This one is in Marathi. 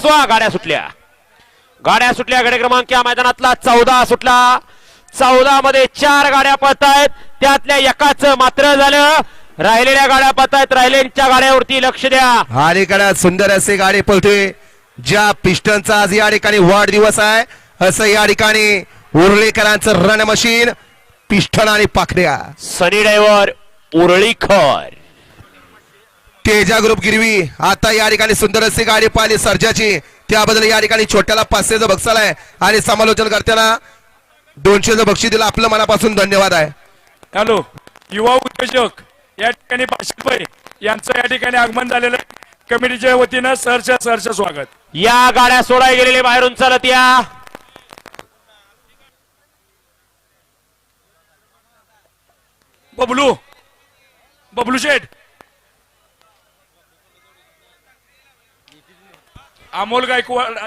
बसवा गाड्या सुटल्या. गाड्या सुटल्या गाडी क्रमांक या मैदानातला चौदा सुटला. चौदा मध्ये चार गाड्या पळतायत त्यातल्या एकाच मात्र झालं. राहिलेल्या गाड्या पळतायत राहिलेल्या गाड्यावरती लक्ष द्या. अलीकडे सुंदर असे गाडी पळते. ज्या पिस्टनचा आज या ठिकाणी वाढदिवस आहे असं या ठिकाणी उर्लेकरांचं रण मशीन पिस्टन आणि पाखड्या सनी ड्रायव्हर उरळीखर. तेजा ग्रुप गिरवी. आता या ठिकाणी सुंदर अशी गाडी पाहिली सर्जाची. त्याबद्दल या ठिकाणी छोट्याला पाचशेचं बक्षाल आहे. आणि समालोचन करताना दोनशेचं बक्षीस दिलं. आपलं मनापासून धन्यवाद आहे. हॅलो युवा उद्योजक या ठिकाणी पाशील यांचं या ठिकाणी आगमन झालेलं आहे. कमिटीच्या वतीनं सरच्या सरचं स्वागत. या गाड्या सोडाय गेलेले बाहेरून चालत या. बबलू बबलू शेठ अमोल गायकवाड